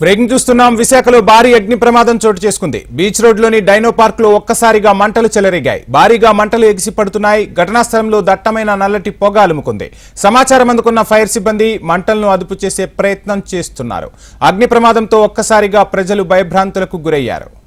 Breaking చూస్తున్నాం. విశాఖలో భారీ అగ్ని ప్రమాదం చోటు చేసుకుంది. బీచ్ రోడ్లోని డైనో పార్క్లో ఒక్కసారిగా మంటలు చెలరేగాయి. భారీగా మంటలు ఎగిసి పడుతున్నాయి. ఘటనా స్థలంలో దట్టమైన నల్లటి పొగ అలుముకుంది. సమాచారం అందుకున్న ఫైర్ సిబ్బంది మంటలను అదుపు చేసే ప్రయత్నం చేస్తున్నారు. అగ్ని ప్రమాదంతో ఒక్కసారిగా ప్రజలు భయభ్రాంతులకు గురయ్యారు.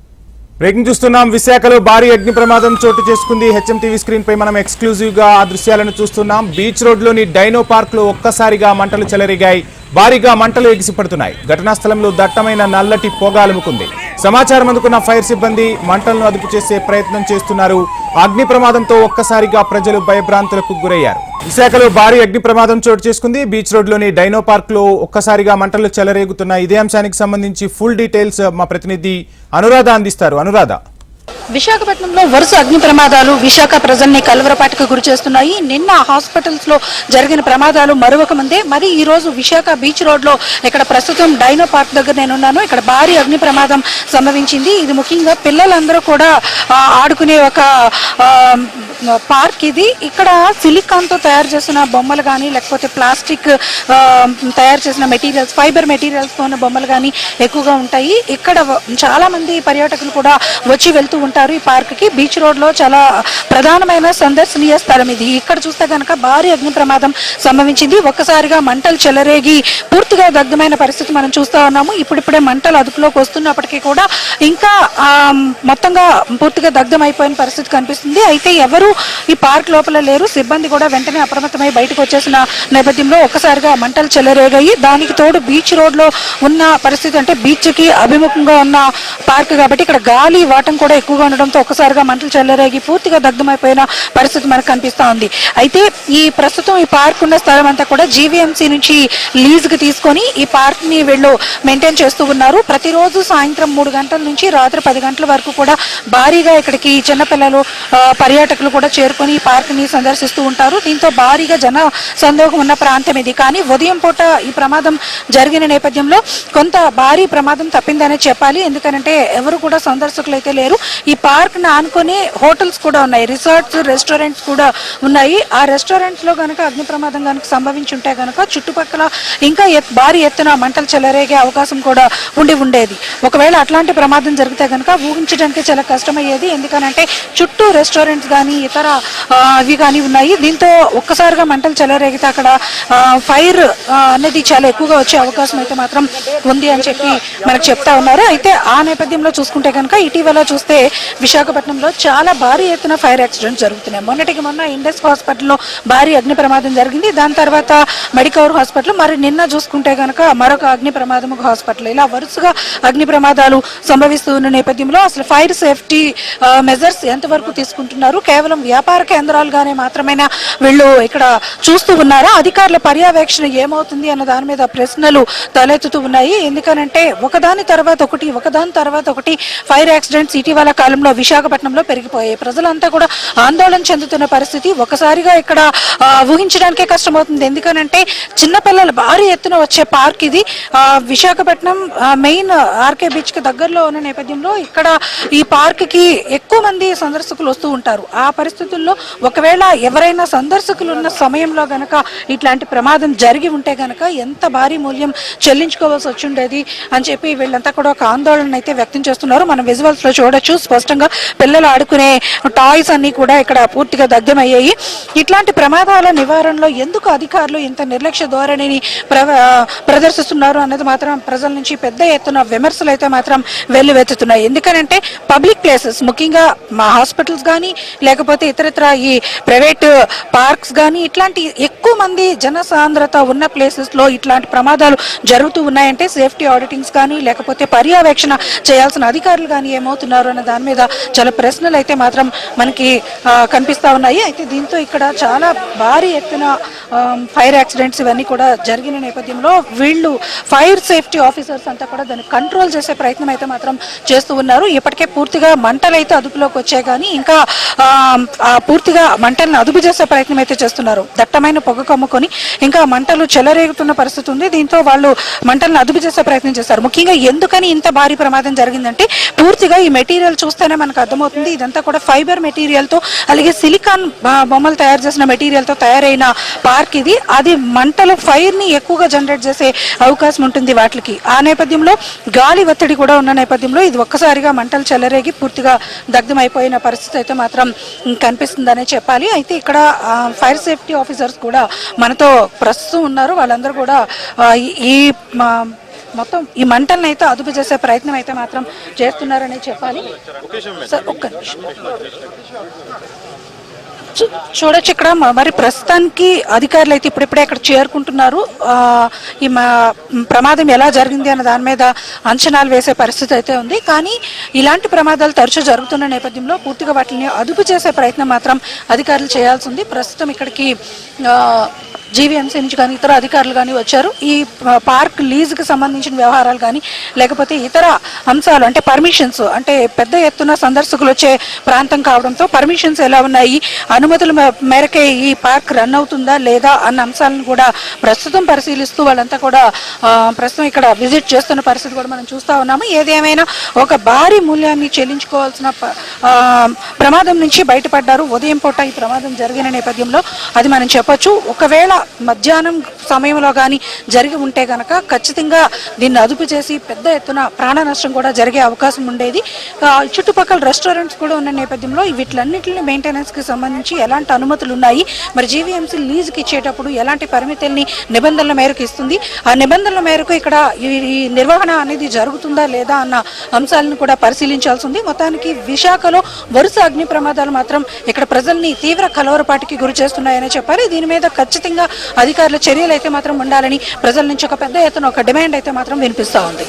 బ్రేకింగ్ చూస్తున్నాం. విశాఖలో భారీ అగ్ని ప్రమాదం చోటు చేసుకుంది. హెచ్ఎం టీవీ స్క్రీన్ పై మనం ఎక్స్క్లూజివ్గా ఆ దృశ్యాలను చూస్తున్నాం. బీచ్ రోడ్లోని డైనో పార్క్లో ఒక్కసారిగా మంటలు చెలరిగాయి. భారీగా మంటలు ఎగిసిపడుతున్నాయి. ఘటనా స్థలంలో దట్టమైన నల్లటి పొగ అలుముకుంది. సమాచారం అందుకున్న ఫైర్ సిబ్బంది మంటలను అదుపు చేసే ప్రయత్నం చేస్తున్నారు. అగ్ని ప్రమాదంతో ఒక్కసారిగా ప్రజలు భయభ్రాంతులకు గురయ్యారు. విశాఖలో భారీ అగ్ని ప్రమాదం చోటు చేసుకుంది. బీచ్ రోడ్లోని డైనో పార్క్లో ఒక్కసారిగా మంటలు చెలరేగుతున్న ఇదే అంశానికి సంబంధించి ఫుల్ డీటెయిల్స్ మా ప్రతినిధి అనురాధ అందిస్తారు. అనురాధ. విశాఖపట్నంలో వరుస అగ్ని ప్రమాదాలు విశాఖ ప్రజల్ని కలవరపాటుకు గురి చేస్తున్నాయి. నిన్న హాస్పిటల్స్లో జరిగిన ప్రమాదాలు మరొక ముందే. మరి ఈ రోజు విశాఖ బీచ్ రోడ్లో ఇక్కడ ప్రస్తుతం డైనో పార్క్ దగ్గర నేనున్నాను ఇక్కడ భారీ అగ్ని ప్రమాదం సంభవించింది. ఇది ముఖ్యంగా పిల్లలందరూ కూడా ఆడుకునే ఒక పార్క్ ఇది. ఇక్కడ సిలికాన్తో తయారు చేసిన బొమ్మలు కానీ లేకపోతే ప్లాస్టిక్ తయారు చేసిన మెటీరియల్స్ ఫైబర్ మెటీరియల్స్తో ఉన్న బొమ్మలు కానీ ఎక్కువగా ఉంటాయి. ఇక్కడ చాలామంది చాలా మంది పర్యాటకులు కూడా వచ్చి వెళ్తూ ఉంటారు ఈ పార్క్కి బీచ్ రోడ్లో చాలా ప్రధానమైన సందర్శనీయ స్థలం ఇది. ఇక్కడ చూస్తే కనుక భారీ అగ్ని ప్రమాదం సంభవించింది. ఒక్కసారిగా మంటలు చెలరేగి పూర్తిగా దగ్ధమైన పరిస్థితి మనం చూస్తూ ఉన్నాము. ఇప్పుడిప్పుడే మంటలు అదుపులోకి వస్తున్నప్పటికీ కూడా ఇంకా మొత్తంగా పూర్తిగా దగ్ధం అయిపోయిన పరిస్థితి కనిపిస్తుంది. అయితే ఎవరు ఈ పార్క్ లోపల లేరు. సిబ్బంది కూడా వెంటనే అప్రమత్తమై బయటకు వచ్చేసిన నేపథ్యంలో ఒక్కసారిగా మంటలు చెలరేగాయి. దానికి తోడు బీచ్ రోడ్లో ఉన్న పరిస్థితి అంటే బీచ్కి అభిముఖంగా ఉన్న పార్క్ కాబట్టి ఇక్కడ గాలి వాటం కూడా ఎక్కువగా ఉండడంతో ఒక్కసారిగా మంటలు చెలరేగి పూర్తిగా దగ్ధమైపోయిన పరిస్థితి మనకు కనిపిస్తూ ఉంది. అయితే ఈ ప్రస్తుతం ఈ పార్క్ ఉన్న స్థలం అంతా కూడా జీవీఎంసీ నుంచి లీజ్కి తీసుకొని ఈ పార్క్ని వీళ్ళు మెయింటైన్ చేస్తూ ఉన్నారు. ప్రతిరోజు సాయంత్రం మూడు గంటల నుంచి రాత్రి పది గంటల వరకు కూడా భారీగా ఇక్కడికి చిన్నపిల్లలు పర్యాటకులు కూడా చేరుకొని ఈ పార్క్ని సందర్శిస్తూ ఉంటారు. దీంతో భారీగా జన సందోహం ఉన్న ప్రాంతం ఇది. కానీ ఉదయం పూట ఈ ప్రమాదం జరిగిన నేపథ్యంలో కొంత భారీ ప్రమాదం తప్పిందనే చెప్పాలి. ఎందుకంటే ఎవరు కూడా సందర్శకులు అయితే లేరు. ఈ పార్క్ని ఆనుకొని హోటల్స్ కూడా ఉన్నాయి. రిసార్ట్స్ రెస్టారెంట్స్ కూడా ఉన్నాయి. ఆ రెస్టారెంట్స్లో గనక అగ్ని ప్రమాదం కనుక సంభవించి ఉంటే కనుక చుట్టుపక్కల ఇంకా భారీ ఎత్తున మంటలు చెలరేగే అవకాశం కూడా ఉండి ఉండేది. ఒకవేళ అట్లాంటి ప్రమాదం జరిగితే గనక ఊహించడానికి చాలా కష్టమయ్యేది. ఎందుకనంటే చుట్టూ రెస్టారెంట్స్ కానీ ఇతర అవి కానీ ఉన్నాయి. దీంతో ఒక్కసారిగా మంటలు చెలరేగితే అక్కడ ఫైర్ అనేది చాలా ఎక్కువగా వచ్చే అవకాశం అయితే మాత్రం ఉంది అని చెప్పి మనకు చెప్తా ఉన్నారు. అయితే ఆ నేపథ్యంలో చూసుకుంటే కనుక ఇటీవల చూస్తే విశాఖపట్నంలో చాలా భారీ ఎత్తున ఫైర్ యాక్సిడెంట్స్ జరుగుతున్నాయి. మొన్నటికి మొన్న ఇండస్ హాస్పిటల్లో భారీ అగ్ని ప్రమాదం జరిగింది. దాని తర్వాత మెడికవర్ హాస్పిటల్ మరి నిన్న చూసుకుంటే కనుక మరొక అగ్ని ప్రమాదం ఒక హాస్పిటల్. ఇలా వరుసగా అగ్ని ప్రమాదాలు సంభవిస్తున్న నేపథ్యంలో అసలు ఫైర్ సేఫ్టీ మెజర్స్ ఎంతవరకు తీసుకుంటున్నారు? కేవలం వ్యాపార కేంద్రాలుగానే మాత్రమేనా వీళ్ళు ఇక్కడ చూస్తూ ఉన్నారా? అధికారుల పర్యవేక్షణ ఏమవుతుంది అన్న దాని మీద ప్రశ్నలు తలెత్తుతూ ఉన్నాయి. ఎందుకనంటే ఒకదాని తర్వాత ఒకటి ఒకదాని తర్వాత ఒకటి ఫైర్ యాక్సిడెంట్స్ ఇటీవల కాలంలో విశాఖపట్నంలో పెరిగిపోయాయి. ప్రజలంతా కూడా ఆందోళన చెందుతున్న పరిస్థితి ఒకసారిగా ఇక్కడ ఊహించడానికే కష్టమవుతుంది. ఎందుకనంటే చిన్నపిల్లలు భారీ ఎత్తున వచ్చే పార్క్ ఇది. విశాఖపట్నం మెయిన్ ఆర్కే బీచ్కి దగ్గరలో ఉన్న నేపథ్యంలో ఇక్కడ ఈ పార్క్కి ఎక్కువ మంది సందర్శకులు వస్తూ ఉంటారు. ఆ పరిస్థితుల్లో ఒకవేళ ఎవరైనా సందర్శకులు ఉన్న సమయంలో గనక ఇట్లాంటి ప్రమాదం జరిగి ఉంటే గనక ఎంత భారీ మూల్యం చెల్లించుకోవాల్సి వచ్చి ఉండేది అని చెప్పి వీళ్ళంతా కూడా ఒక ఆందోళన అయితే వ్యక్తం చేస్తున్నారు. మనం విజువల్స్లో చూడొచ్చు. స్పష్టంగా పిల్లలు ఆడుకునే టాయ్స్ అన్ని కూడా ఇక్కడ పూర్తిగా దగ్ధమయ్యాయి. ఇట్లాంటి ప్రమాదాల నివారణలో ఎందుకు అధికారులు ఇంత నిర్లక్ష్య ధోరణిని ప్ర- ప్రదర్శిస్తున్నారు అన్నది మాత్రం ప్రజల నుంచి పెద్ద ఎత్తున విమర్శలు అయితే మాత్రం వెల్లువెత్తుతున్నాయి. ఎందుకనంటే పబ్లిక్ ప్లేసెస్ ముఖ్యంగా మా హాస్పిటల్స్ కానీ లేకపోతే ఇతరత్ర ఈ ప్రైవేట్ పార్క్స్ కానీ ఇట్లాంటి ఎక్కువ మంది జన సాంద్రత ఉన్న ప్లేసెస్లో ఇట్లాంటి ప్రమాదాలు జరుగుతూ ఉన్నాయంటే సేఫ్టీ ఆడిటింగ్స్ కానీ లేకపోతే పర్యవేక్షణ చేయాల్సిన అధికారులు కానీ ఏమవుతున్నారు అన్న దాని మీద చాలా ప్రశ్నలు అయితే మాత్రం మనకి కనిపిస్తూ కనిపిస్తా ఉన్నాయి. అయితే దీంతో ఇక్కడ చాలా భారీ ఎత్తున ఫైర్ యాక్సిడెంట్స్ ఇవన్నీ కూడా జరిగిన నేపథ్యంలో వీళ్ళు ఫైర్ సేఫ్టీ ఆఫీసర్స్ అంతా కూడా దాన్ని కంట్రోల్ చేసే ప్రయత్నం అయితే మాత్రం చేస్తూ ఉన్నారు. ఇప్పటికే పూర్తిగా మంటలు అయితే అదుపులోకి వచ్చాయి కానీ ఇంకా పూర్తిగా మంటలను అదుపు చేసే ప్రయత్నం అయితే చేస్తున్నారు. దట్టమైన పొగ కమ్ముకొని ఇంకా మంటలు చెలరేగుతున్న పరిస్థితి ఉంది. దీంతో వాళ్ళు మంటలను అదుపు చేసే ప్రయత్నం చేస్తారు. ముఖ్యంగా ఎందుకని ఇంత భారీ ప్రమాదం జరిగిందంటే పూర్తిగా ఈ మెటీరియల్ చూస్తేనే మనకు అర్థమవుతుంది. ఇదంతా కూడా ఫైబర్ మెటీరియల్తో అలాగే సిలికాన్ బొమ్మలు తయారు చేసిన మెటీరియల్తో తయారైన పార్క్ ఇది. అది మంటలు ఫైర్ని ఎక్కువగా జనరేట్ చేసే అవకాశం ఉంటుంది వాటికి. ఆ నేపథ్యంలో గాలి ఒత్తిడి కూడా ఉన్న నేపథ్యంలో ఇది ఒక్కసారిగా మంటలు చెలరేగి పూర్తిగా దగ్ధమైపోయిన పరిస్థితి అయితే మాత్రం కనిపిస్తుందనే చెప్పాలి. అయితే ఇక్కడ ఫైర్ సేఫ్టీ ఆఫీసర్స్ కూడా మనతో ప్రస్తుతం ఉన్నారు. వాళ్ళందరూ కూడా ఈ- మొత్తం ఈ మంటలను అయితే అదుపు చేసే ప్రయత్నం అయితే మాత్రం చేస్తున్నారని చెప్పాలి. సార్ ఒక్క నిమిషం. చూడొచ్చు ఇక్కడ. మరి ప్రస్తుతానికి అధికారులు అయితే ఇప్పుడిప్పుడే ఇక్కడ చేరుకుంటున్నారు. ఈ మా- ప్రమాదం ఎలా జరిగింది అన్న దాని మీద అంచనాలు వేసే పరిస్థితి అయితే ఉంది. కానీ ఇలాంటి ప్రమాదాలు తరచూ జరుగుతున్న నేపథ్యంలో పూర్తిగా వాటిని అదుపు చేసే ప్రయత్నం మాత్రం అధికారులు చేయాల్సి ఉంది. ప్రస్తుతం ఇక్కడికి జీవీఎంసీ నుంచి కానీ ఇతర అధికారులు కానీ వచ్చారు. ఈ పార్క్ లీజుకి సంబంధించిన వ్యవహారాలు కానీ లేకపోతే ఇతర అంశాలు అంటే పర్మిషన్స్ అంటే పెద్ద ఎత్తున సందర్శకులు వచ్చే ప్రాంతం కావడంతో పర్మిషన్స్ ఎలా ఉన్నాయి అనుమతుల మేరకే ఈ పార్క్ రన్ అవుతుందా లేదా అన్న అంశాలను కూడా ప్రస్తుతం పరిశీలిస్తూ వాళ్ళంతా కూడా ప్రస్తుతం ఇక్కడ విజిట్ చేస్తున్న పరిస్థితి కూడా మనం చూస్తూ ఉన్నాము. ఏదేమైనా ఒక భారీ మూల్యాన్ని చెల్లించుకోవాల్సిన ప్రమాదం నుంచి బయటపడ్డారు. ఉదయం పూట ఈ ప్రమాదం జరిగిన నేపథ్యంలో అది మనం చెప్పొచ్చు. ఒకవేళ మధ్యాహ్నం సమయంలో కానీ జరిగి ఉంటే కనుక ఖచ్చితంగా దీన్ని అదుపు చేసి పెద్ద ఎత్తున ప్రాణ నష్టం కూడా జరిగే అవకాశం ఉండేది. చుట్టుపక్కల రెస్టారెంట్స్ కూడా ఉన్న నేపథ్యంలో వీటిలన్నింటిని మెయింటెనెన్స్కి సంబంధించి ఎలాంటి అనుమతులు ఉన్నాయి? మరి జీవీఎంసీ లీజుకి ఇచ్చేటప్పుడు ఎలాంటి పరిమితుల్ని నిబంధనల మేరకు ఇస్తుంది? ఆ నిబంధనల మేరకు ఇక్కడ ఈ ఈ నిర్వహణ అనేది జరుగుతుందా లేదా అన్న అంశాలను కూడా పరిశీలించాల్సి ఉంది. మొత్తానికి విశాఖలో వరుస అగ్ని ప్రమాదాలు మాత్రం ఇక్కడ ప్రజల్ని తీవ్ర కలవరపాటికి గురి చేస్తున్నాయని చెప్పాలి దీని మీద ఖచ్చితంగా అధికారుల చర్యలు అయితే మాత్రం ఉండాలని ప్రజల నుంచి ఒక పెద్ద ఎత్తున ఒక డిమాండ్ అయితే మాత్రం వినిపిస్తూ ఉంది.